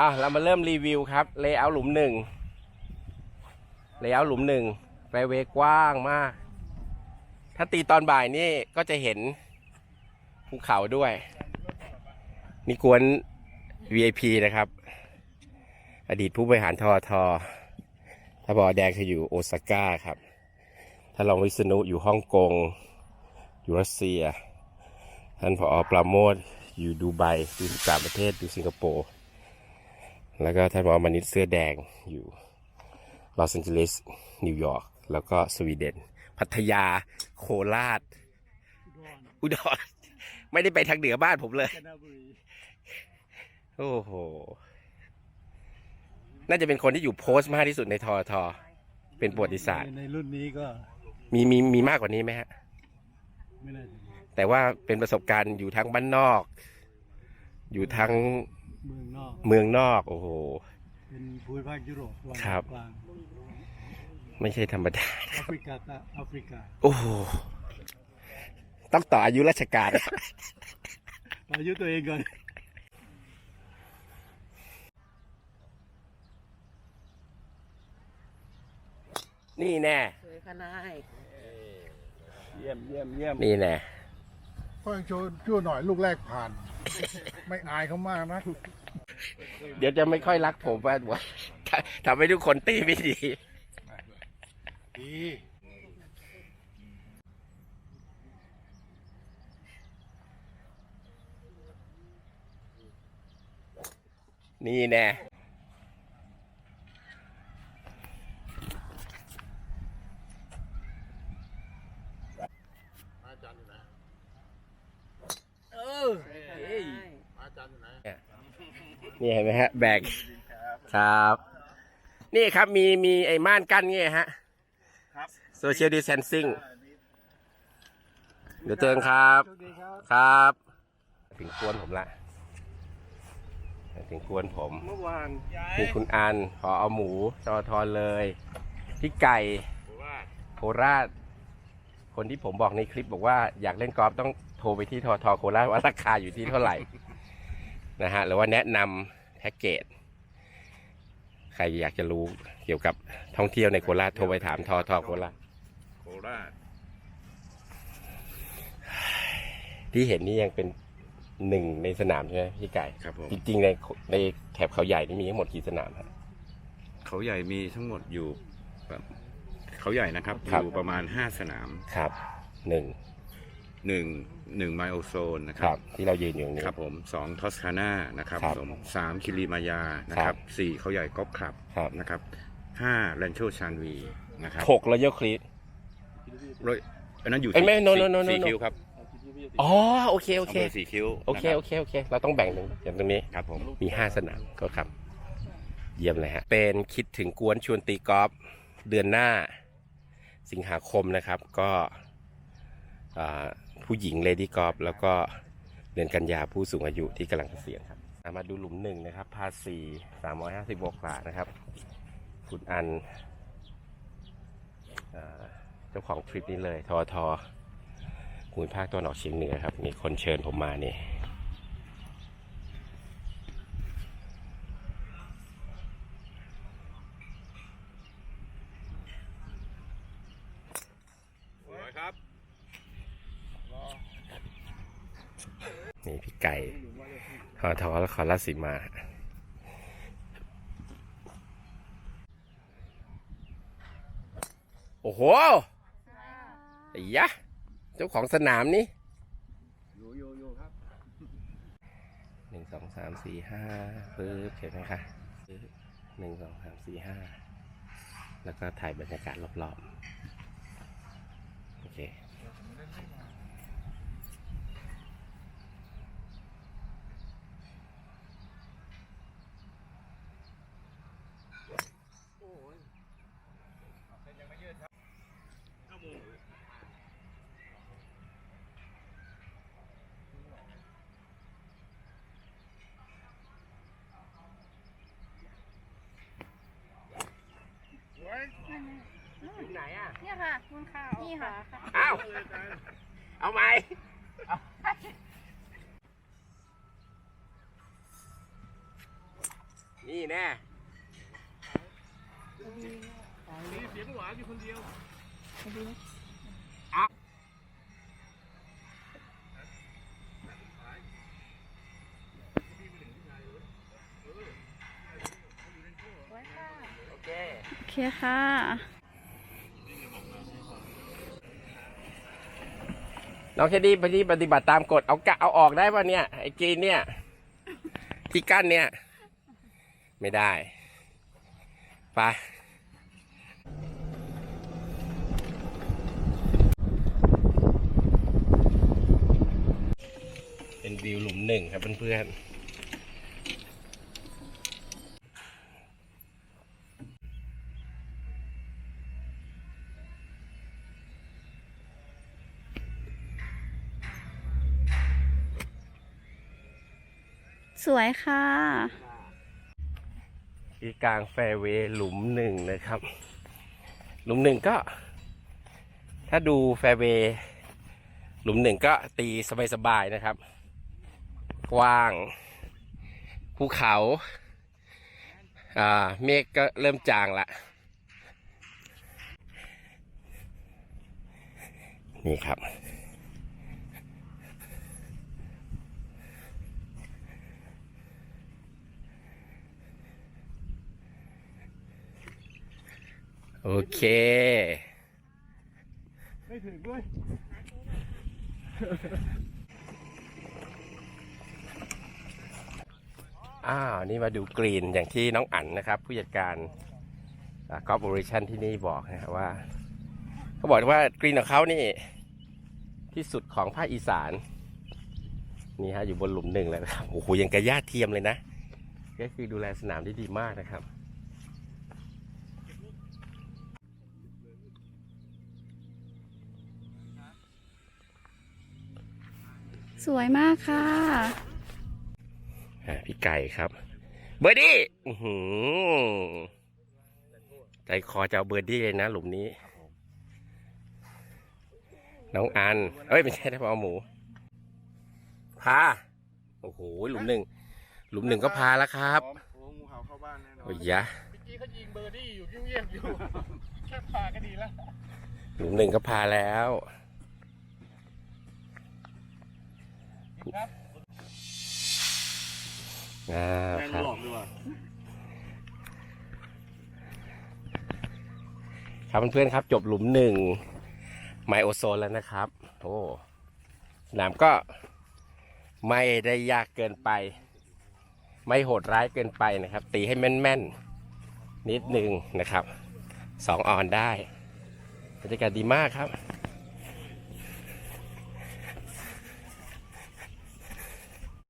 อะเรามาเริ่มรีวิวครับเลเยอร์หลุมหนึ่งเลเยอร์หลุมหนึ่งแฟเวกว้างมาก ถ้าตีตอนบ่ายนี่ก็จะเห็นภูเขาด้วย นี่กวน VIP นะครับ อดีตผู้บริหารทอทอถ้าบอแดงคืออยู่โอซาก้าครับ ถ้ารองวิษณุอยู่ฮ่องกง อยู่รัสเซีย ท่านผอปราโมทอยู่ดูไบอยู่สามประเทศอยู่สิงคโปร์ แล้วก็ท่านผอมานิดเสื้อแดงอยู่ลอสแอนเจลิสนิวยอร์กแล้วก็สวีเดน พัทยา โคราช อุดร ไม่ได้ไปทางเหนือบ้านผมเลยกาญจนบุรีโอ้โห น่าจะเป็นคนที่อยู่โพสต์มากที่สุดในทอทอเป็นประวัติศาสตร์ ในในรุ่นนี้ก็ มีมีมีมากกว่านี้ไหมฮะไม่น่าจะมีแต่ว่าเป็นประสบการณ์อยู่ทั้งบ้านนอก อยู่ทั้ง เมืองนอก เมืองนอกโอ้โห เป็นภูมิภาคยุโรปตะวันครับ กลางไม่ใช่ธรรมดา แอฟริกาตะแอฟริกาโอ้โห ต้องต่ออายุราชการอายุตัวเองก่อน นี่แน่ สวยค่ะนายเยี่ยมเยี่ยมเยี่ยมนี่แน่พ่อยังโชว์ชั่วหน่อยลูกแรกผ่าน ไม่อายเขามากนะ เดี๋ยวจะไม่ค่อยรักผมว่าว่าทำให้ทุกคนตีไม่ดี ดีนี่แน่ อาจารย์อยู่ไหน เออ สวยค่ะนาย อาจารย์อยู่ไหน นี่เห็นไหมฮะ แบกครับ นี่ครับมีมีไอ้ม่านกั้นนี่ฮะครับโซเชียลดิส a ทนซิ่งเดี๋ยวเจอกันครับโชคดีครับครับ ถึงกวนผมละ ถึงกวนผมเมื่อวานมีคุณอันพอเอาหมูจอทอนเลยพี่ไก่โคราช คนที่ผมบอกในคลิปบอกว่าอยากเล่นกอล์ฟต้องโทรไปที่ทอทอโคราชว่าราคาอยู่ที่เท่าไหร่ นะฮะหรือว่าแนะนำ แพ็กเกจ ใครอยากจะรู้เกี่ยวกับท่องเที่ยวในโคราชโทรไปถามทอทอโคราชโคราช ที่เห็นนี่ยังเป็นหนึ่งในสนามใช่ไหมพี่ไก่ครับผม จริงๆในในแถบเขาใหญ่นี่มีทั้งหมดกี่สนามฮะเขาใหญ่มีทั้งหมดอยู่แบบเขาใหญ่นะครับ ครับอยู่ประมาณ5สนาม ครับหนึ่ง 1 1ไมโอโซนนะคครัรับบ ที่เรายืนอยู่ตรงนี้ ครับผม2ทอสคาน่านะครับครับผมสามคิริมายานะคครัรับบสี่เขาใหญ่กอล์ฟคลับครับ นะครับห้าแลนโชชานวีนะครับหกรอยัลคลีรถอันนั้นอยู่เอ้ยไม่สี่ no no no no สี่ no คิวครับอ๋อ โอเค โอเคำภสี่คิวโอเค นะรับโอเค โอเค เราต้องแบ่งตรงอย่างตรงนี้ ครับผม มีห้าสนามก็ครับ เยี่ยมเลยฮะ เป็นคิดถึงกวนชวนตีกอล์ฟเดือนหน้า สิงหาคมนะครับ ก็อ่า ผู้หญิงเลดี้กอล์ฟแล้วก็เดือนกันยาผู้สูงอายุที่กำลังเกษียณครับมาดูหลุมหนึ่งนะครับพาสีสามร้อยห้าสิบกว่านะครับ คุณอันเจ้าของทริปนี้เลย ทอทอภูมิภาคตัวหนออกเฉียงเหนือครับ มีคนเชิญผมมานี่ ครับ นี่พี่ไก่ ทอทอและคอราชสีมา โอ้โหไอ้ยะ เจ้าของสนามนี่อยู่อยู่อยู่ครับหนึ่งสองสามสี่ห้าปึ๊บเห็นไหมคะปึ๊บหนึ่งสองสามสี่ห้าแล้วก็ถ่ายบรรยากาศรอบๆ โอเค ไหนอะ เนี่ยค่ะ คุณข้าวนี่ค่ะอ้าวเอาไหมนี่แน่เสียงหวานอยู่คนเดียวโอเคโอเคค่ะ น้องแคดดี้ไปที่ปฏิบัติตามกฎเอากะเอาออกได้ป่ะเนี่ยไอ้กรีนเนี่ย ที่กั้นเนี่ย ไม่ได้ไปเป็นวิวหลุมหนึ่งครับเพื่อนๆ สวยค่ะ ที่กลางแฟเวย์หลุมหนึ่งนะครับ หลุมหนึ่งก็ ถ้าดูแฟเวย์หลุมหนึ่งก็ตีสบายๆนะครับ กว้าง ภูเขาอ่าเมฆก็เริ่มจางละ นี่ครับ โอเค ไม่ถึงด้วยอ้าว นี่มาดูกรีนอย่างที่น้องอั๋นนะครับ ผู้จัดการกอล์ฟโอเรชันที่นี่บอกนะครับว่าเขาบอกว่ากรีนของเขานี่ ที่สุดของภาคอีสาน นี่ฮะอยู่บนหลุมหนึ่งแล้วนะครับโอ้โหยังกระยาเทียมเลยนะ ก็คือดูแลสนามได้ดีมากนะครับ สวยมากค่ะอ่าพี่ไก่ครับ เบอร์ดี้อื้อหือใจคอจะเอาเบอร์ดี้เลยนะหลุมนี้ น้องอัน เอ้ยไม่ใช่นะพอหมู พา โอ้โหหลุมหนึ่ง หลุมหนึ่งก็พาแล้วครับโอ้งูเห่าเข้าบ้านแน่นอนโอ้ยยะเมื่อกี้เขายิงเบอร์ดี้อยู่เงียบๆอยู่แค่พาก็ดีแล้วหลุมหนึ่งก็พาแล้ว ครับ อ้าครับครับเพื่อนๆครับ จบหลุมหนึ่งไมโอโซนแล้วนะครับโอ้สนามก็ไม่ได้ยากเกินไป ไม่โหดร้ายเกินไปนะครับ ตีให้แม่นๆ นิดหนึ่งนะครับสองออนได้บรรยากาศดีมากครับ